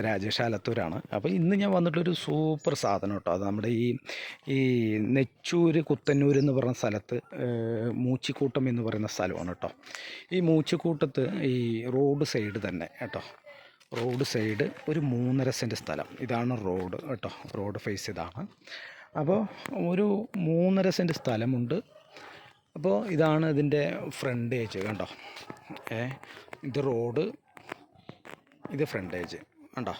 രാജേഷ് ആലത്തൂരാണ്. അപ്പോൾ ഇന്ന് ഞാൻ വന്നിട്ടൊരു സൂപ്പർ സാധനം കേട്ടോ അത് നമ്മുടെ ഈ ഈ നെച്ചൂർ കുത്തന്നൂർ എന്ന് പറയുന്ന സ്ഥലത്ത് മൂച്ചിക്കൂട്ടം എന്ന് പറയുന്ന സ്ഥലമാണ് കേട്ടോ ഈ മൂച്ചിക്കൂട്ടത്ത് ഈ റോഡ് സൈഡ് തന്നെ കേട്ടോ റോഡ് സൈഡ് ഒരു മൂന്നര സെന്റ് സ്ഥലം. ഇതാണ് റോഡ് കേട്ടോ റോഡ് ഫേസ് ഇതാണ്. അപ്പോൾ ഒരു മൂന്നര സെന്റ് സ്ഥലമുണ്ട്. അപ്പോൾ ഇതാണ് ഇതിന്റെ ഫ്രണ്ടേജ് കണ്ടോ? ഏ ഇത് റോഡ് ഇത് ഫ്രണ്ടേജ്. കണ്ടോ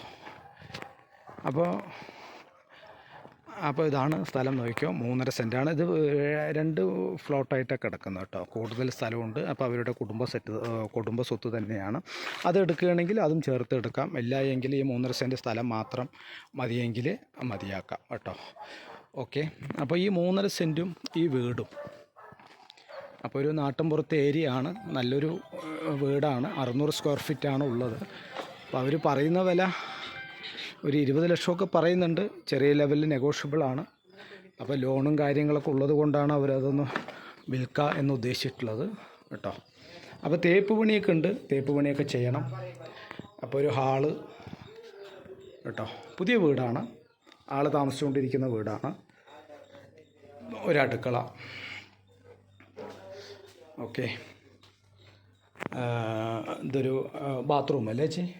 അപ്പോൾ അപ്പോൾ ഇതാണ് സ്ഥലം നോക്കിയോ മൂന്നര സെന്റാണ്. ഇത് രണ്ട് ഫ്ലോട്ടായിട്ടാണ് കിടക്കുന്നത് കേട്ടോ. കൂടുതൽ സ്ഥലമുണ്ട്. അപ്പോൾ അവരുടെ കുടുംബ സെറ്റ് കുടുംബ സ്വത്ത് തന്നെയാണ്. അത് എടുക്കുകയാണെങ്കിൽ അതും ചേർത്ത് എടുക്കാം. ഇല്ല എങ്കിൽ ഈ മൂന്നര സെന്റ് സ്ഥലം മാത്രം മതിയെങ്കിൽ മതിയാക്കാം കേട്ടോ. ഓക്കെ. അപ്പോൾ ഈ മൂന്നര സെന്റും ഈ വീടും. അപ്പോൾ ഒരു നാട്ടിൻപുറത്തെ ഏരിയ ആണ് നല്ലൊരു വീടാണ്. അറുന്നൂറ് സ്ക്വയർ ഫീറ്റാണ് ഉള്ളത്. അപ്പോൾ അവർ പറയുന്ന വില ഒരു ഇരുപത് ലക്ഷമൊക്കെ പറയുന്നുണ്ട്. ചെറിയ ലെവലിൽ നെഗോഷ്യബിൾ ആണ്. അപ്പോൾ ലോണും കാര്യങ്ങളൊക്കെ ഉള്ളത് കൊണ്ടാണ് അവരതൊന്ന് വിൽക്കുക എന്ന് ഉദ്ദേശിച്ചിട്ടുള്ളത് കേട്ടോ. അപ്പോൾ തേപ്പ് പണിയൊക്കെ ഉണ്ട്. തേപ്പ് പണിയൊക്കെ ചെയ്യണം. അപ്പോൾ ഒരു ഹാൾ കേട്ടോ. പുതിയ വീടാണ്. ആൾ താമസിച്ചുകൊണ്ടിരിക്കുന്ന വീടാണ്. ഒരടുക്കള. ഓക്കെ. ഇതൊരു ബാത്റൂം അല്ലേ ചേച്ചി?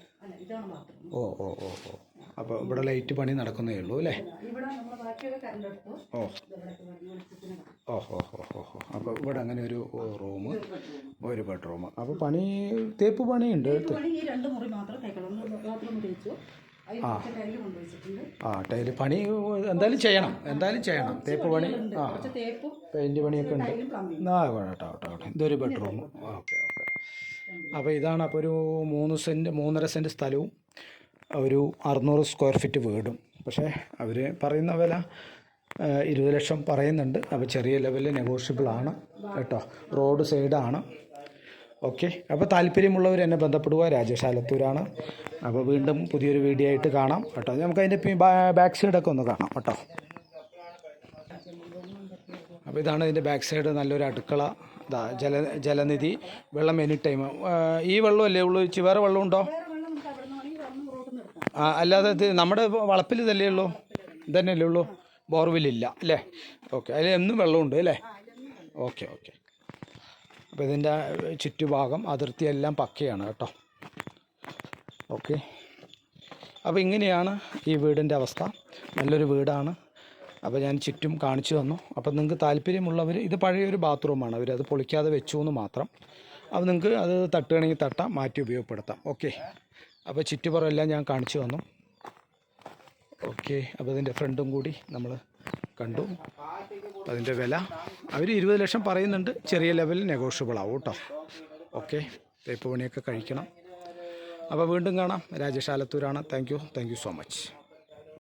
ഓ ഓ ഓ ഓ. അപ്പോൾ ഇവിടെ ലൈറ്റ് പണി നടക്കുന്നേ ഉള്ളൂ അല്ലേ? ഇവിടെ നമ്മൾ ബാക്കിയൊക്കെ കറണ്ട് എടുത്തു. ഓ. ഓ ഓ ഓ ഓ അപ്പോൾ ഇവിടെ അങ്ങനെ ഒരു റൂം ഒരു ബെഡ്റൂം അപ്പോൾ പണി തേപ്പ് പണിയുണ്ട് പണി ഈ രണ്ട് മുറി മാത്രം തേക്കണം. ബാത്റൂം തേച്ചു. ടൈൽ ആ. ടൈൽ പണി എന്തായാലും ചെയ്യണം. എന്തായാലും ചെയ്യണം. തേപ്പ് പണി ആ. പെയിന്റ് പണിയൊക്കെ ഉണ്ട്. ആ കേട്ടോ കേട്ടോ. ഇതൊരു ബെഡ്റൂം ഓക്കെ ഓക്കെ. അപ്പോൾ ഇതാണ് അപ്പോൾ ഒരു മൂന്ന് സെന്റ് മൂന്നര സെന്റ് സ്ഥലവും ഒരു അറുന്നൂറ് സ്ക്വയർ ഫീറ്റ് വീടും. പക്ഷേ അവർ പറയുന്ന വില ഇരുപത് ലക്ഷം പറയുന്നുണ്ട്. അപ്പോൾ ചെറിയ ലെവലിൽ നെഗോഷ്യബിൾ ആണ് കേട്ടോ. റോഡ് സൈഡാണ് ഓക്കെ അപ്പോൾ താല്പര്യമുള്ളവർ എന്നെ ബന്ധപ്പെടുക. രാജേഷ് ആലത്തൂരാണ്. അപ്പോൾ വീണ്ടും പുതിയൊരു വീഡിയോ ആയിട്ട് കാണാം കേട്ടോ. നമുക്ക് അതിന്റെ ബാക്ക് സൈഡൊക്കെ ഒന്ന് കാണാം കേട്ടോ. അപ്പോൾ ഇതാണ് ഇതിന്റെ ബാക്ക് സൈഡ് നല്ലൊരു അടുക്കള. ഇതാ ജല ജലനിധി വെള്ളം എനി ടൈം ഈ വെള്ളമല്ലേ ഉള്ളൂ? ചേച്ചി വേറെ വെള്ളമുണ്ടോ? ആ, അല്ലാതെ നമ്മുടെ വളപ്പിൽ ഇതല്ലേ ഉള്ളൂ? ഇതന്നെയല്ലേ ഉള്ളൂ? ബോർവെല്ലില്ല അല്ലേ? ഓക്കെ അതിൽ എന്നും വെള്ളമുണ്ട് അല്ലേ? Okay okay. അപ്പോൾ ഇതിന്റെ ചുറ്റുഭാഗം അതിർത്തി എല്ലാം പക്കയാണ് കേട്ടോ. ഓക്കെ. അപ്പോൾ ഇങ്ങനെയാണ് ഈ വീടിന്റെ അവസ്ഥ. നല്ലൊരു വീടാണ്. അപ്പോൾ ഞാൻ ചുറ്റും കാണിച്ചു തന്നു. അപ്പോൾ നിങ്ങൾക്ക് താല്പര്യമുള്ളവർ ഇത് പഴയൊരു ബാത്റൂമാണ്. അത് പൊളിക്കാതെ വെച്ചു എന്ന് മാത്രം. അപ്പോൾ നിങ്ങൾക്ക് അത് തട്ടുകയാണെങ്കിൽ തട്ടാം മാറ്റി ഉപയോഗപ്പെടുത്താം. ഓക്കെ. അപ്പോൾ ചുറ്റുപുറം എല്ലാം ഞാൻ കാണിച്ചു തന്നു. ഓക്കെ. അപ്പോൾ ഇതിന്റെ ഫ്രണ്ടും കൂടി നമ്മൾ കണ്ടു. അതിന്റെ വില. അവർ ഇരുപത് ലക്ഷം പറയുന്നുണ്ട്. ചെറിയ ലെവലിൽ നെഗോഷ്യബിൾ ആവും കേട്ടോ. ഓക്കെ. തേപ്പ് പണിയൊക്കെ കഴിക്കണം. അപ്പോൾ വീണ്ടും കാണാം. Rajesh ആലത്തൂരാണ്. Thank you thank you so much